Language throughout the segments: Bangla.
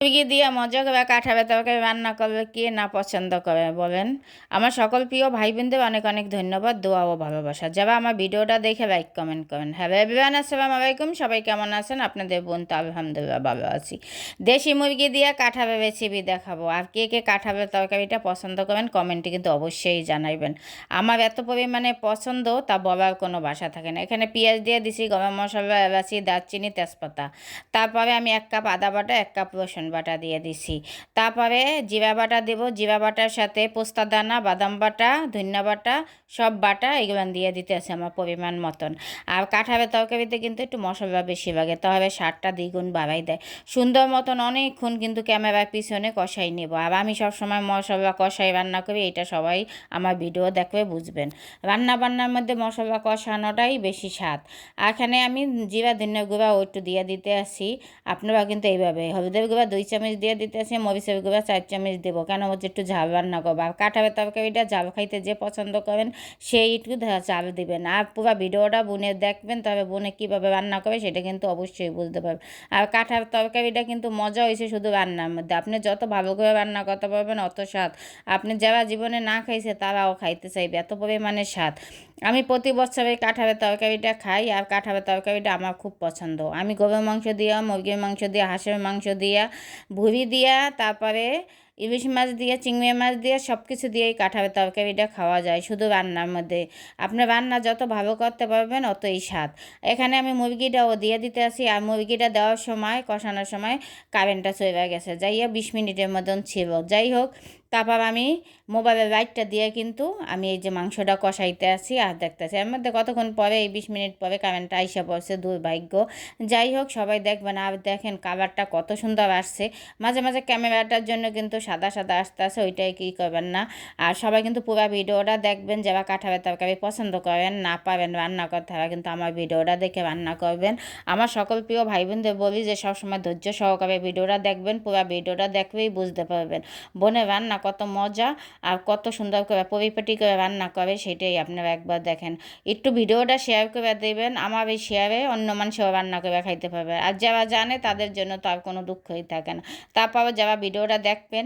মুরগি দিয়ে মজা করে কাঠাবে তরকারি রান্না করবে, কে না পছন্দ করে বলেন। আমার সকল প্রিয় ভাই বোনদের অনেক অনেক ধন্যবাদ, দোয়া ও ভালোবাসা। যারা আমার ভিডিওটা দেখে লাইক কমেন্ট করেন। হ্যালো এভরিওয়ান আসসালামু আলাইকুম। সবাই কেমন আছেন? আপনাদের বোন তো আলহামদুলিল্লাহ ভালো আছি। দেশি মুরগি দিয়ে কাঠাবে রেসিপি দেখাবো। আর কে কে কাঠাবে তরকারিটা পছন্দ করেন কমেন্টে কিন্তু অবশ্যই জানাইবেন। আমার এত পরিমাণে পছন্দ, তা বলার কোনো বাসা থাকে না। এখানে পেঁয়াজ দিয়ে দিছি, গরম মশলা, এলাচি, দারচিনি, তেজপাতা। তারপরে আমি এক কাপ আদা বাটা, এক কাপ রসুন বাটা দিয়ে দিছি। তারপরে জিরা বাটা দেব, জিরা বাটার সাথে পোস্তা দানা, বাদাম বাটা, ধনিয়া বাটা, সব বাটা এগুলো দিয়ে দিতে আছে আমার পরিমাণ মতন। আর কাঁঠালের তরকারিতে কিন্তু একটু মশলা বেশি লাগে তাহলে স্বাদটা দ্বিগুণ বাড়াই দেয়। সুন্দর মতন অনেকক্ষণ কিন্তু ক্যামেরার পিছনে কষাই নেব। আর আমি সবসময় মশলা কষাই রান্না করি, এটা সবাই আমার ভিডিও দেখবে বুঝবেন। রান্না বান্নার মধ্যে মশলা কষানোটাই বেশি স্বাদ। এখানে আমি জিরা, ধনিয়া গুঁড়া একটু দিয়ে দিতে আসি। আপনারা কিন্তু এইভাবে হলুদের গুঁড়া দুই চামচ দিয়ে দিতে আসি মরিচের গুঁড়া চার চামচ দেবো। কেন হচ্ছে একটু ঝাল রান্না করব। আর কাঁঠালের তরকারিটা ঝাল খাইতে যে পছন্দ করেন, সেই একটু চাল দিবেন। আর পুরো ভিডিওটা বোনে দেখবেন, তবে বোনে কীভাবে রান্না করে সেটা কিন্তু অবশ্যই বুঝতে পারবেন। আর কাঁঠাল তরকারিটা কিন্তু মজা হয়েছে শুধু রান্নার মধ্যে। আপনি যত ভালো করে রান্না করতে পারবেন, অত স্বাদ। আপনি যারা জীবনে না খাইছে, তারাও খাইতে চাইবে, এত পরিমাণে স্বাদ। আমি প্রতি বছরে কাঁঠালের তরকারিটা খাই, আর কাঁঠালের তরকারিটা আমার খুব পছন্দ। আমি গরুর মাংস দিয়া, মুরগির মাংস দিয়া, হাঁসের মাংস দিয়া ভুড়ি দিয়া তারপরে ইলিশ মাছ দিয়ে, চিংড়ি মাছ দিয়ে সব কিছু দিয়েই কাঁঠালের তরকারিটা খাওয়া যায় শুধু রান্নার মধ্যে। আপনি রান্না যত ভালো করতে পারবেন অতই স্বাদ। এখানে আমি মুরগিটাও দিয়ে দিতে আসি। আর মুরগিটা দেওয়ার সময়, কষানোর সময় কারেন্টটা চলে গেছে। যাইয়া বিশ মিনিটের মতন ছিল। যাই হোক, তারপর আমি মোবাইলের লাইটটা দিয়ে কিন্তু আমি এই যে মাংসটা কষাইতে আসি আর দেখতে দেখতেছি। এর মধ্যে কতক্ষণ পরে, এই বিশ মিনিট পরে কারেন্টটা আইসা পড়ছে, দুর্ভাগ্য। যাই হোক, সবাই দেখবেন আর দেখেন কালারটা কত সুন্দর আসছে। মাঝে মাঝে ক্যামেরাটার জন্য কিন্তু সাদা সাদা আসতে আসে ওইটাই কী করবেন না। আর সবাই কিন্তু পুরো ভিডিওটা দেখবেন যারা কাঁঠালের তরকারি পছন্দ করেন, না পারেন রান্না করতে হবে কিন্তু আমার ভিডিওটা দেখে রান্না করবেন। আমার সকল প্রিয় ভাই বোনদের বলি যে সবসময় ধৈর্য সহকারে ভিডিওটা দেখবেন, পুরো ভিডিওটা দেখবেই বুঝতে পারবেন। বোনে রান্না কত মজা আর কত সুন্দর করে পরিপাটি করে রান্না করে, সেটাই আপনারা একবার দেখেন। একটু ভিডিওটা শেয়ার করে দেবেন, আমার এই শেয়ারে অন্য মানুষও রান্না করে খাইতে পারবে। আর যারা জানে তাদের জন্য তো আর কোনো দুঃখই থাকে না। তারপর যারা ভিডিওটা দেখবেন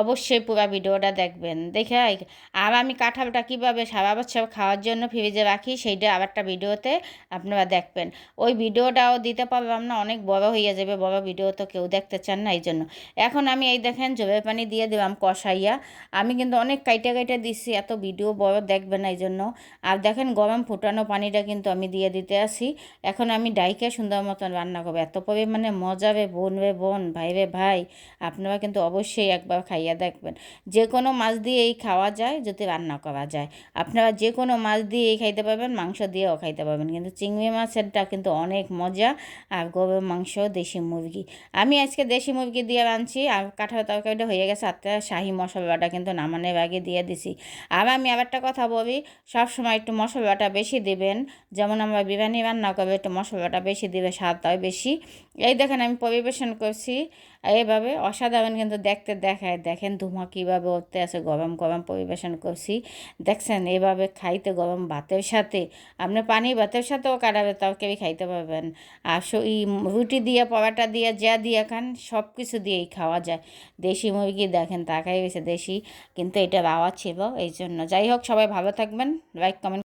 অবশ্যই পুরো ভিডিওটা দেখবেন। দেখে আর আমি কাঁঠালটা কীভাবে সারা বছর খাওয়ার জন্য ফ্রিজে রাখি সেইটা আবারটা ভিডিওতে আপনারা দেখবেন। ওই ভিডিওটাও দিতে পারলাম না, অনেক বড় হয়ে যাবে, বড় ভিডিও তো কেউ দেখতে চান না এই জন্য। এখন আমি এই দেখেন জবের পানি দিয়ে দিলাম কষাইয়া। আমি কিন্তু অনেক কাইটে কাইটে দিচ্ছি এত ভিডিও বড় দেখবে না এই জন্য। আর দেখেন গরম ফুটানো পানিটা কিন্তু আমি দিয়ে দিতে আসি। এখন আমি ডাইকে সুন্দর মতন রান্না করব। এত পরিমাণে মজা রে বোন রে বোন, ভাই রে ভাই। আপনারা কিন্তু অবশ্যই একবার খাইয়া দেখবেন। যে কোনো মাছ দিয়ে এই খাওয়া যায়, যদি রান্না করা যায়। আপনারা যে কোনো মাছ দিয়েই খাইতে পারবেন, মাংস দিয়েও খাইতে পারবেন। কিন্তু চিংড়ি মাছেরটা কিন্তু অনেক মজা আর গরুর মাংস, দেশি মুরগি। আমি আজকে দেশি মুরগি দিয়ে রাঁধছি আর কাঁঠাল তরকারিটা হয়ে গেছে আত্মা শাহি মশলাটা কিন্তু নামানোর আগে দিয়ে দিছি। আর আমি আবার একটা কথা বলি, সবসময় একটু মশলাটা বেশি দিবেন। যেমন আমরা বিরিয়ানি রান্না করব একটু মশলাটা বেশি দিবে স্বাদটাও বেশি। এই দেখেন আমি পরিবেশন করছি। এইভাবে অসাধারণ কিন্তু দেখতে দেখায়। দেখেন ধুমা কীভাবে উঠতে আছে, গরম গরম পরিবেশন করছি। দেখছেন, এভাবে খাইতে গরম ভাতের সাথে, আপনি পানি ভাতের সাথেও কাটাবে তরকারি খাইতে পারবেন। আর এই রুটি দিয়ে, পরাটা দিয়ে, যা দিয়ে খান সব কিছু দিয়েই খাওয়া যায়। দেশি মুরগি দেখেন, তাকাই গেছে দেশি, কিন্তু এটা রাওয়া ছিল এই জন্য যাই হোক, সবাই ভালো থাকবেন লাইক কমেন্ট